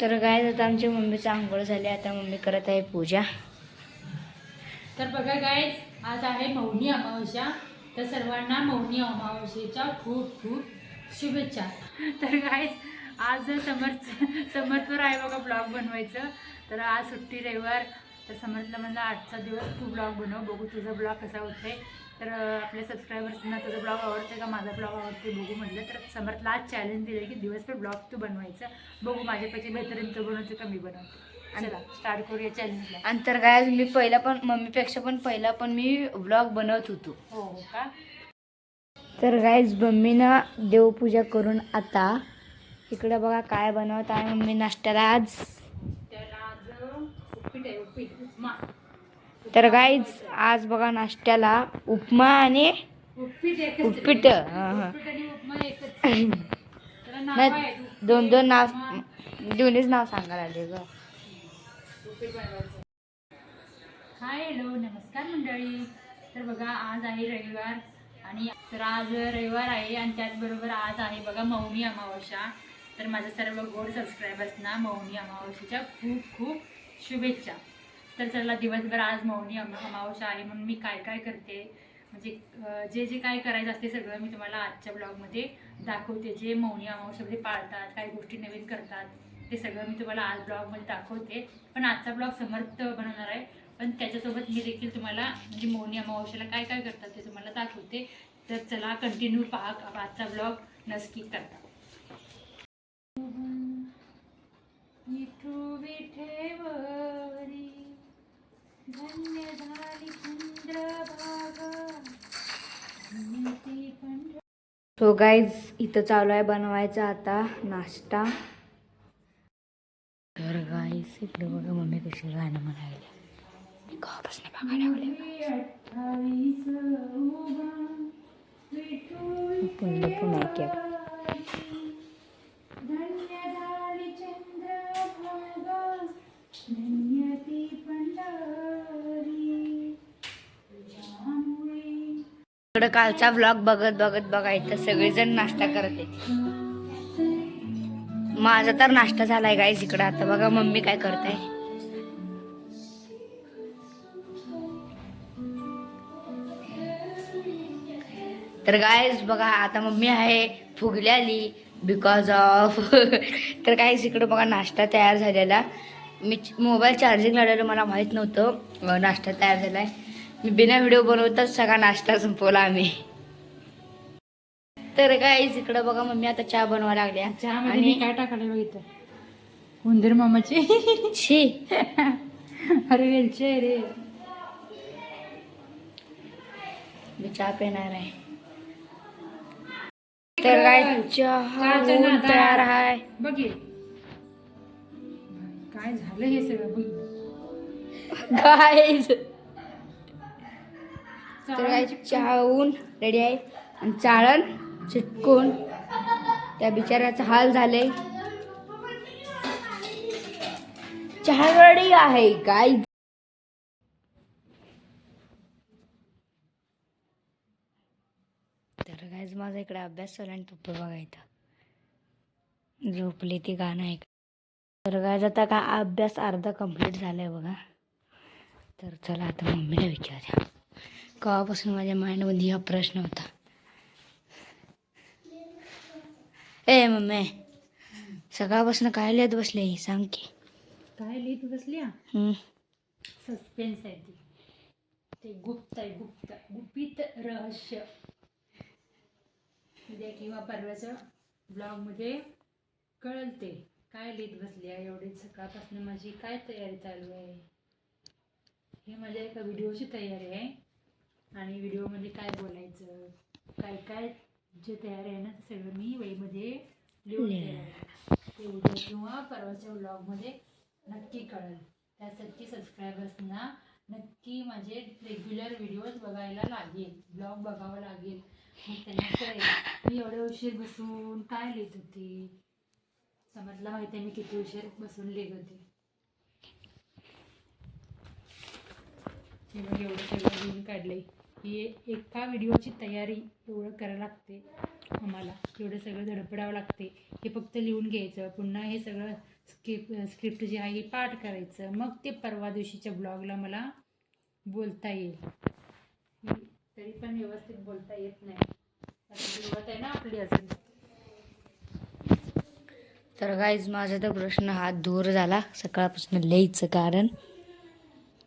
तर काय आता आमच्या मम्मीचं आंघोळ झाली आता मम्मी करत आहे पूजा. तर बघा गाईज आज आहे मौनी अमावस्या. तर सर्वांना मौनी अमावस्येच्या खूप खूप शुभेच्छा. तर गाईज आज समर्थ समर्थवर आहे बघा ब्लॉग बनवायचं. तर आज सुट्टी रविवार. तर समर्थला म्हणलं आजचा दिवस तू ब्लॉग बनव बघू तुझा ब्लॉग कसा होतोय. तर आपल्या सबस्क्रायबर्सना तुझा ब्लॉग आवडते का? माझा ब्लॉग आवडते बघू म्हटलं तर समर्थला आज चॅलेंज दिलं की दिवसभर ब्लॉग तू बनवायचं. बघू माझ्यापैकी बेहतरीन तू बनवते का मी बनवते. चला स्टार्ट करूया चॅलेंजला आणि तर काय मी पहिला पण मम्मीपेक्षा पण पहिला पण मी व्लॉग बनवत होतो. हो हो का? तर गाईज मम्मीनं देवपूजा करून आता इकडं बघा काय बनवत आहे. मम्मी नाश्त्याला आज. त्याला आज उपीट आहे उपीट उपमा. तर गाईज आज बघा नाश्त्याला उपमा आणि उपीट. नाही, दोन दोन नाव दोन्हीच नाव सांगायला आले ग. हाय हॅलो नमस्कार मंडळी. तर बघा आज आहे रविवार आणि तर आज रविवार आहे आणि त्याचबरोबर आज आहे बघा मौनी अमावस्या. तर माझ्या सर्व गोड सबस्क्रायबर्सना मौनी अमावस्येच्या खूप खूप शुभेच्छा. तर चला दिवसभर आज मौनी अमावस्या आहे म्हणून मी काय काय करते? म्हणजे जे जे काय करायचं असते सगळं मी तुम्हाला आजच्या ब्लॉगमध्ये दाखवते. जे मौनी अमावस्यामध्ये पाळतात काही गोष्टी नवीन करतात ते सगळं मी तुम्हाला आज ब्लॉगमध्ये दाखवते. पण आजचा ब्लॉग समर्थ बनवणार आहे. पण त्याच्यासोबत मी देखील तुम्हाला म्हणजे मौनी अमावस्याला काय काय करतात ते तुम्हाला दाखवते. तर चला कंटिन्यू पहा आजचा ब्लॉग नक्की करता सो गाईज इथं चालू आहे बनवायचा आता नाश्ता. तर गाईज इकडे बघा मम्मी कशी गाणं म्हणायला मी बघायला लागले. पुन्हा पुन्हा कालचा व्लॉग बघत बघत बघा इथं सगळेजण नाश्ता करत आहेत. माझा तर नाश्ता झालाय गाईज इकडं. आता बघा मम्मी काय करताय तर गायज बघा आता मम्मी आहे फुगली आली बिकॉज ऑफ तर काहीच इकडं बघा नाश्ता तयार झालेला. मी मोबाईल चार्जिंग लावलेलं मला माहीत नव्हतं. नाश्ता तयार झालाय. मी बिना व्हिडिओ बनवताच सगळा नाश्ता संपवला आम्ही. तर गाईज इकडं बघा मम्मी आता चहा बनवा लागल्या. चहामध्ये मी आणि काय टाकलं बघितलं उंदीर मामाची. छी. अरे वेलची रे. मी चहा पिणार आहे. तर काय चहा. तयार आहे. बघ. काय झालं हे सगळं? बघ. गाईज तर काय रेडी आहे. आणि चाळण चिटकून. त्या बिचाऱ्याचा हाल झाले चहा रेडी आहे गाय तर गायज माझा इकडे अभ्यास चालू आणि पप्पा बघायचा झोपली ती गाणं ऐक. तर गायज आता का अभ्यास अर्धा कंप्लीट झालाय बघा. तर चला आता मम्मीला विचारूया. केव्हापासून माझ्या माइंडमध्ये हा प्रश्न होता. ए मम्मी सकाळपासून काय लिहित बसले सांग की. काय लिहित बसली? हम्म. सस्पेन्स आहे ती. ते गुप्त आहे गुप्त गुपित रहस्य. उद्या किंवा परवाच्या ब्लॉगमध्ये कळल ते. काय लिहित बसली आहे एवढी सकाळपासून माझी काय तयारी चालू आहे? हे माझ्या एका व्हिडिओची तयारी आहे. आणि व्हिडिओमध्ये काय बोलायचं? काय काय जे तयारी आहे ना ते सगळं मी वहीमध्ये लिहून. ते उद्या किंवा परवाच्या ब्लॉगमध्ये नक्की कळेल. त्यासाठी सबस्क्रायबर्सना नक्की माझे रेग्युलर व्हिडिओज बघायला लागेल. ब्लॉग बघावा लागेल. मग त्यांना कळेल मी एवढे उशीर बसून काय लिहित होती? समजला माहिती आहे मी किती उशीर बसून लिहित होती. हे बघ एवढं सगळं लिहून काढलंय ही एका व्हिडिओची तयारी एवढं करायला लागते आम्हाला. एवढं सगळं धडपडावं लागते. हे फक्त लिहून घ्यायचं पुन्हा हे सगळं स्क्रिप्ट स्क्रिप्ट जे आहे हे पाठ करायचं. मग ते परवा दिवशीच्या ब्लॉगला मला बोलता येईल. तरी पण व्यवस्थित बोलता येत नाही. आता सुरुवात आहे ना आपली अजून. तर गाईज माझा तर प्रश्न हा दूर झाला. सकाळपासून लिहायचं कारण.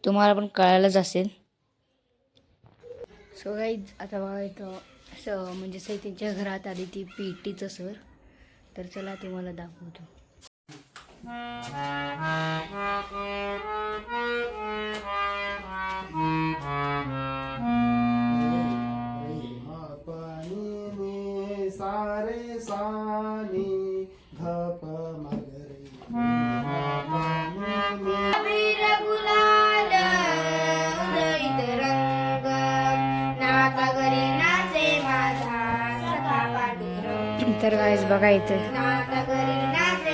तुम्हाला पण कळायलाच असेल. सो गाईज आता बघा इथं असं म्हणजे सैतीच्या घरात आली ती पी टीचं सर. तर चला ते मला दाखवतो. सारे सानी तर गाईज बघा इथं.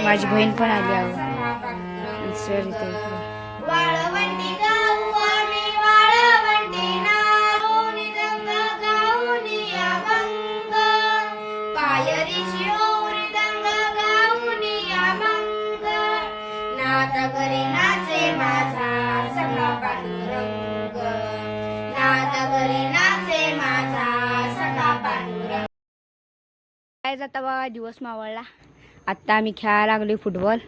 माझी बहीण पण आली आहो. सर इथे. जाता बघा दिवस मावळला. आत्ता आम्ही खेळायला लागलोय फुटबॉल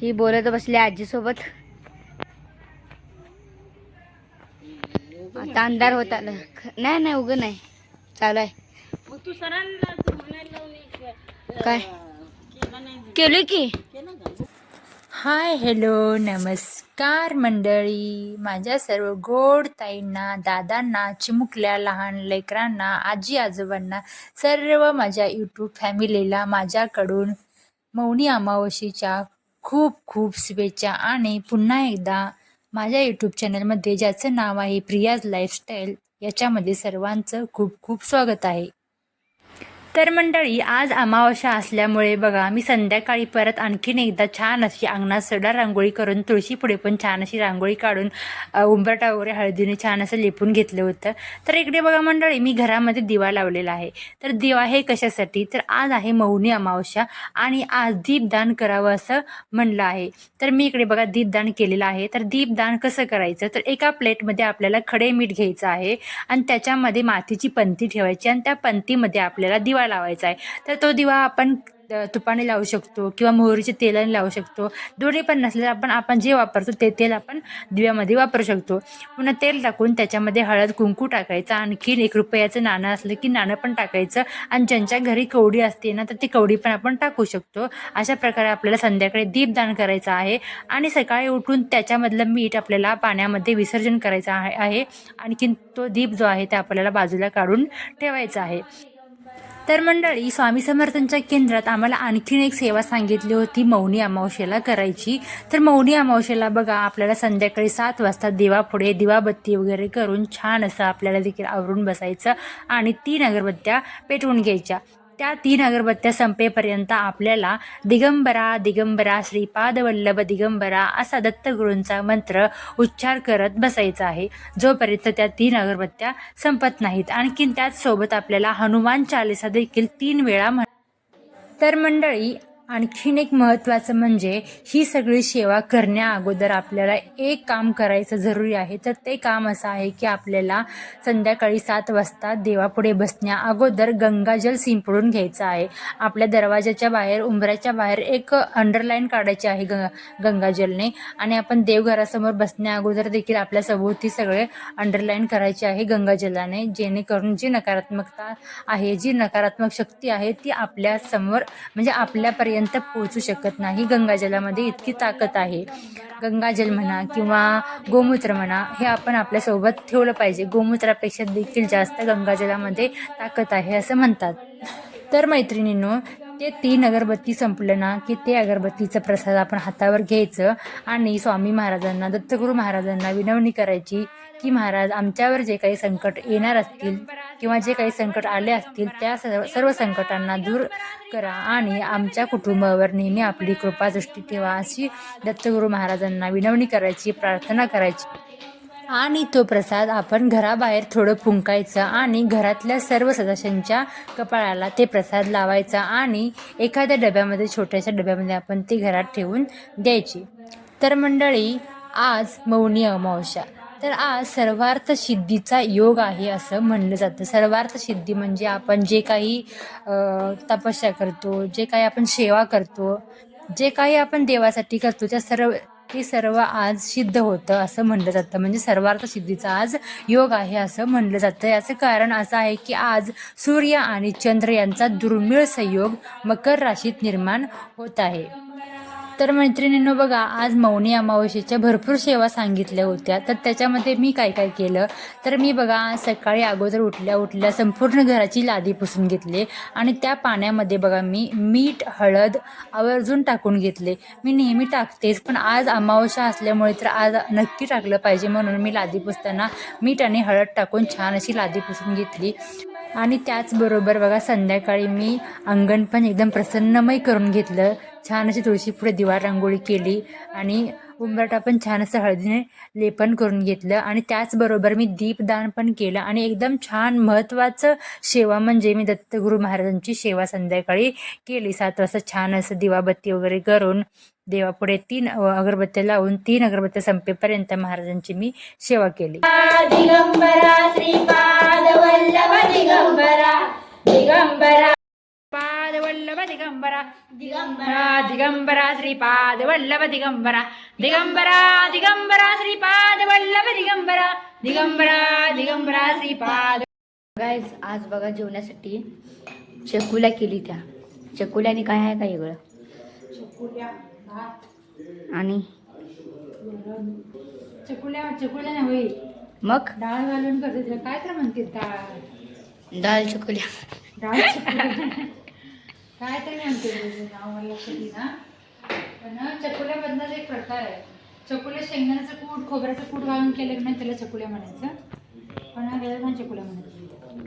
ही बोलत बसली आजीसोबत. आता अंधार होत नाही नाही उगं नाही. चालू आहे. काय? केलं की? हाय हॅलो नमस्कार मंडळी. माझ्या सर्व गोड ताईंना दादांना चिमुकल्या लहान लेकरांना आजी आजोबांना सर्व माझ्या यूट्यूब फॅमिलीला माझ्याकडून मौनी अमावशीच्या खूप खूप शुभेच्छा आणि पुन्हा एकदा माझ्या यूट्यूब चॅनलमध्ये ज्याचं नाव आहे प्रियाज लाईफस्टाईल याच्यामध्ये सर्वांचं खूप खूप स्वागत आहे. तर मंडळी आज अमावस्या असल्यामुळे बघा मी संध्याकाळी परत आणखीन एकदा छान अशी अंगणात सडा रांगोळी करून तुळशी पुढे पण छान अशी रांगोळी काढून उंबरटा वगैरे हळदीने छान असं लिपून घेतलं होतं. तर इकडे बघा मंडळी मी घरामध्ये दिवा लावलेला आहे. तर दिवा हे कशासाठी? तर आज आहे मौनी अमावस्या आणि आज दीपदान करावं असं म्हणलं आहे. तर मी इकडे बघा दीपदान केलेलं आहे. तर दीपदान कसं करायचं? तर एका प्लेटमध्ये आपल्याला खडे मीठ घ्यायचं आहे आणि त्याच्यामध्ये मातीची पंती ठेवायची आणि त्या पंतीमध्ये आपल्याला दिवा लावायचा आहे. तर तो दिवा आपण तुपाने लावू शकतो किंवा मोहरीच्या तेलाने लावू शकतो. दोन्ही पण नसले तर आपण आपण जे वापरतो ते तेल आपण दिव्यामध्ये वापरू शकतो. पुन्हा तेल टाकून त्याच्यामध्ये हळद कुंकू टाकायचं. आणखीन एक रुपयाचं नाणं असलं की नाणं पण टाकायचं. आणि ज्यांच्या घरी कवडी असते ना तर ती कवडी पण आपण टाकू शकतो. अशा प्रकारे आपल्याला संध्याकाळी दीपदान करायचं आहे. आणि सकाळी उठून त्याच्यामधलं मीठ आपल्याला पाण्यामध्ये विसर्जन करायचं आहे. आहे. आणखीन तो दीप जो आहे ते आपल्याला बाजूला काढून ठेवायचा आहे. तर मंडळी स्वामी समर्थांच्या केंद्रात आम्हाला आणखीन एक सेवा सांगितली होती मौनी अमावशेला करायची. तर मौनी अमावशेला बघा आपल्याला संध्याकाळी सात वाजता देवापुढे दिवाबत्ती वगैरे करून छान असं आपल्याला देखील आवरून बसायचं आणि तीन अगरबत्त्या पेटवून घ्यायच्या. त्या तीन अगरबत्त्या संपेपर्यंत आपल्याला दिगंबरा दिगंबरा श्रीपाद वल्लभ दिगंबरा असा दत्तगुरूंचा मंत्र उच्चार करत बसायचा आहे. जोपर्यंत त्या तीन अगरबत्त्या संपत नाहीत आणखीन त्याचसोबत आपल्याला हनुमान चालिसा देखील तीन वेळा म्हण तर मंडळी आणखीन एक महत्त्वाचं म्हणजे ही सगळी सेवा करण्या अगोदर आपल्याला एक काम करायचं जरुरी आहे. तर ते काम असं आहे की आपल्याला संध्याकाळी सात वाजता देवापुढे बसण्या अगोदर गंगाजल शिंपडून घ्यायचं आहे. आपल्या दरवाजाच्या बाहेर उंबऱ्याच्या बाहेर एक अंडरलाईन काढायची आहे गंगा गंगाजलने आणि आपण देवघरासमोर बसण्या अगोदर देखील आपल्या सभोवती सगळे अंडरलाईन करायचे आहे गंगाजलाने जेणेकरून जी नकारात्मकता आहे जी नकारात्मक शक्ती आहे ती आपल्यासमोर म्हणजे आपल्यापर्यंत पर्यंत पोहोचू शकत नाही. गंगाजलामध्ये इतकी ताकद आहे. गंगाजल म्हणा किंवा गोमूत्र म्हणा हे आपण आपल्यासोबत ठेवलं पाहिजे. गोमूत्रापेक्षा देखील जास्त गंगाजलामध्ये ताकद आहे असं म्हणतात. तर मैत्रिणींनो ते तीन अगरबत्ती संपलं ना की ते अगरबत्तीचा प्रसाद आपण हातावर घ्यायचं आणि स्वामी महाराजांना दत्तगुरू महाराजांना विनवणी करायची की महाराज आमच्यावर जे काही संकट येणार असतील किंवा जे काही संकट आले असतील त्या सर्व सर्व संकटांना दूर करा आणि आमच्या कुटुंबावर नेहमी आपली कृपादृष्टी ठेवा अशी दत्तगुरू महाराजांना विनवणी करायची प्रार्थना करायची. आणि तो प्रसाद आपण घराबाहेर थोडं फुंकायचं आणि घरातल्या सर्व सदस्यांच्या कपाळाला ते प्रसाद लावायचा आणि एखाद्या डब्यामध्ये छोट्याशा डब्यामध्ये आपण ते घरात ठेवून द्यायची. तर मंडळी आज मौनी अमावस्या. तर आज सर्वार्थ सिद्धीचा योग आहे असं म्हणलं जातं. सर्वार्थ सिद्धी म्हणजे आपण जे काही तपस्या करतो जे काही आपण सेवा करतो जे काही आपण देवासाठी करतो त्या सर्व हे सर्व आज सिद्ध होतं असं म्हणलं जातं. म्हणजे सर्वार्थ सिद्धीचा आज योग आहे असं म्हणलं जातं. याचं कारण असं आहे की आज सूर्य आणि चंद्र यांचा दुर्मिळ संयोग मकर राशीत निर्माण होत आहे. तर मैत्रिणींनो बघा आज मौनी अमावस्येच्या भरपूर सेवा सांगितल्या होत्या. तर त्याच्यामध्ये मी काय काय केलं? तर मी बघा आज सकाळी अगोदर उठल्या उठल्या संपूर्ण घराची लादी पुसून घेतले आणि त्या पाण्यामध्ये बघा मी मीठ हळद आवर्जून टाकून घेतले. मी नेहमी टाकतेच पण आज अमावस्या असल्यामुळे तर आज नक्की टाकलं पाहिजे म्हणून मी लादी पुसताना मीठ आणि हळद टाकून छान अशी लादी पुसून घेतली. आणि त्याचबरोबर बघा संध्याकाळी मी अंगण पण एकदम प्रसन्नमय करून घेतलं. छान अशी तुळशी पुढे दिवा रांगोळी केली आणि उंबरटा पण छान असं हळदीने लेपन करून घेतलं. आणि त्याचबरोबर मी दीपदान पण केलं. आणि एकदम छान महत्त्वाचं सेवा म्हणजे मी दत्तगुरू महाराजांची सेवा संध्याकाळी केली. सात वाजता छान असं दिवाबत्ती वगैरे करून देवापुढे तीन अगरबत्त्या लावून तीन अगरबत्त्या संपेपर्यंत महाराजांची मी सेवा केली. दिगंबरा श्रीपाद वल्लभ दिगंबरा. दिगंबरा दिगंबरा. दिगंबरा. श्रीपाद वल्लभ दिगंबरा. दिगंबरा दिगंबरा श्रीपाद वल्लभ दिगंबरा. दिगंबरा दिगंबरा श्रीपाद. गाईज आज बघा जेवण्यासाठी चकुल्या केली त्या. चकुल्याने काय आहे का वेगळं आणि? चकुल्या चकुल्या नाही होईल. मग? डाळ घालून करते काय तर म्हणते डाळ. दाल चकुल्या. डाळ चकुल्या. काय तरी म्हणते त्याचं नाव मला लक्षात येईना. पण चकुल्यामधनंच एक प्रकार आहे चकुल्या शेंगदाण्याचं कूट खोबऱ्याचं कूट घालून केलं की नाही त्याला चकुल्या म्हणायचं. पण हा पण चकुल्या म्हणायचं?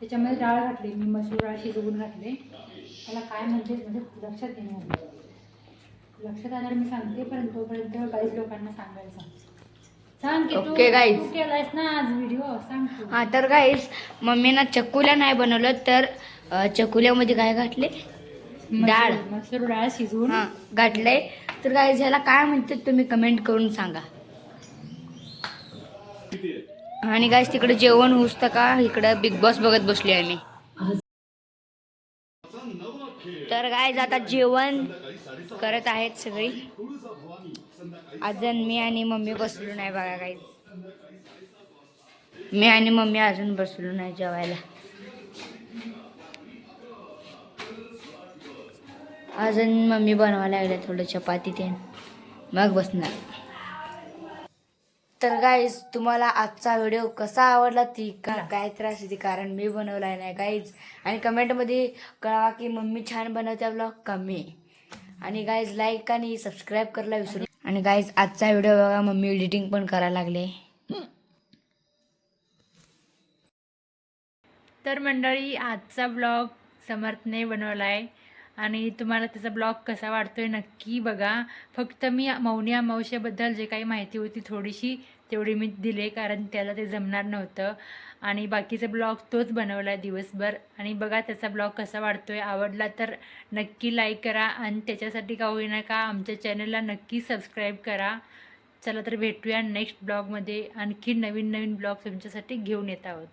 त्याच्यामध्ये डाळ घातली मी मसूर डाळ शिजवून घातले. त्याला काय म्हणते म्हणजे लक्षात येणार लक्षात आल्यावर मी सांगते पण तोपर्यंत काहीच लोकांना सांगायचं. सांग की तू Okay, guys. तू केलायस ना आज व्हिडिओ? सांग तू हा तर गाईज मम्मीनं चकुल्या नाही बनवलं तर चकुल्यामध्ये काय घातले डाळ. मसूर- डाळ शिजवून. घातले तर गाईज ह्याला काय म्हणतात तुम्ही कमेंट करून सांगा. आणि गाईज तिकडे जेवण होतं का? इकडं बिग बॉस बघत बसली आहे मी. तर गाईज आता जेवण करत आहेत सगळी. अजून मी आणि मम्मी बसलो नाही बघा गाईज मी आणि मम्मी अजून बसलो नाही जेवायला. अजून मम्मी बनवायला लागल्या थोडं चपाती ते मग बसणार. तर गाईज तुम्हाला आजचा व्हिडिओ कसा आवडला ती का काय त्रास होती? कारण मी बनवला नाही गाईज आणि कमेंटमध्ये कळवा की मम्मी छान बनवते ब्लॉग कमी आणि गाईज लाईक आणि सबस्क्राईब करायला विसरू आणि गाईज आजचा व्हिडिओ बघा मम्मी एडिटिंग पण करायला लागले. तर मंडळी आजचा ब्लॉग समर्थने बनवला आहे आणि तुम्हाला त्याचा ब्लॉग कसा वाटतोय नक्की बघा. फक्त मी मौनी अमावश्याबद्दल जे काही माहिती होती थोडीशी तेवढी मी दिले कारण त्याला ते जमणार नव्हतं. आणि बाकीचा ब्लॉग तोच बनवला आहे दिवसभर. आणि बघा त्याचा ब्लॉग कसा वाटतोय. आवडला तर नक्की लाईक करा आणि त्याच्यासाठी का होईना का आमच्या चॅनलला नक्की सबस्क्राईब करा. चला तर भेटूया नेक्स्ट ब्लॉगमध्ये आणखी नवीन नवीन ब्लॉग तुमच्यासाठी घेऊन येत आहोत.